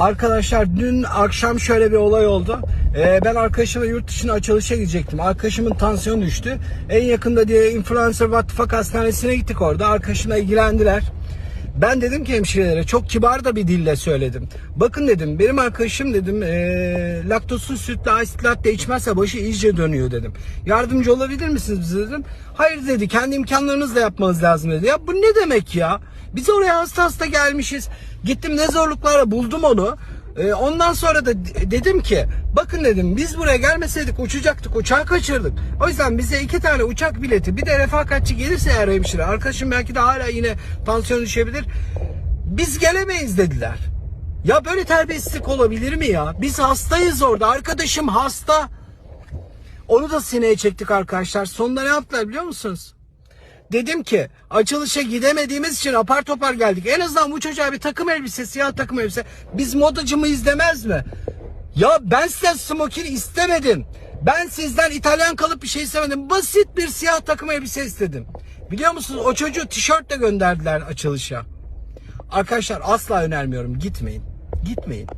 Arkadaşlar dün akşam şöyle bir olay oldu. Ee, ben arkadaşımla yurt dışına açılışa gidecektim. Arkadaşımın tansiyonu düştü. En yakında diye influencer Vatfak Hastanesi'ne gittik orada. Arkadaşımla ilgilendiler. Ben dedim ki hemşirelere çok kibar da bir dille söyledim. Bakın dedim benim arkadaşım dedim ee, laktozsuz sütle iced latte içmezse başı iyice dönüyor dedim. Yardımcı olabilir misiniz bize dedim. Hayır dedi kendi imkanlarınızla yapmanız lazım dedi. Ya bu ne demek ya? Biz oraya hasta hasta gelmişiz. Gittim ne zorluklarla buldum onu. Ee, ondan sonra da dedim ki bakın dedim biz buraya gelmeseydik uçacaktık uçağı kaçırdık. O yüzden bize iki tane uçak bileti bir de refakatçi gelirse eğer hemşire arkadaşım belki de hala yine tansiyon düşebilir. Biz gelemeyiz dediler. Ya böyle terbiyesizlik olabilir mi ya? Biz hastayız orada. Arkadaşım hasta. Onu da sineye çektik arkadaşlar. Sonunda ne yaptılar biliyor musunuz? Dedim ki açılışa gidemediğimiz için apar topar geldik. En azından bu çocuğa bir takım elbise, siyah takım elbise. Biz modacı mıyız demez mi? Ya ben size smokin istemedim. Ben sizden İtalyan kalıp bir şey istemedim. Basit bir siyah takım elbise istedim. Biliyor musunuz o çocuğu tişörtle gönderdiler açılışa. Arkadaşlar asla önermiyorum. Gitmeyin. Gitmeyin.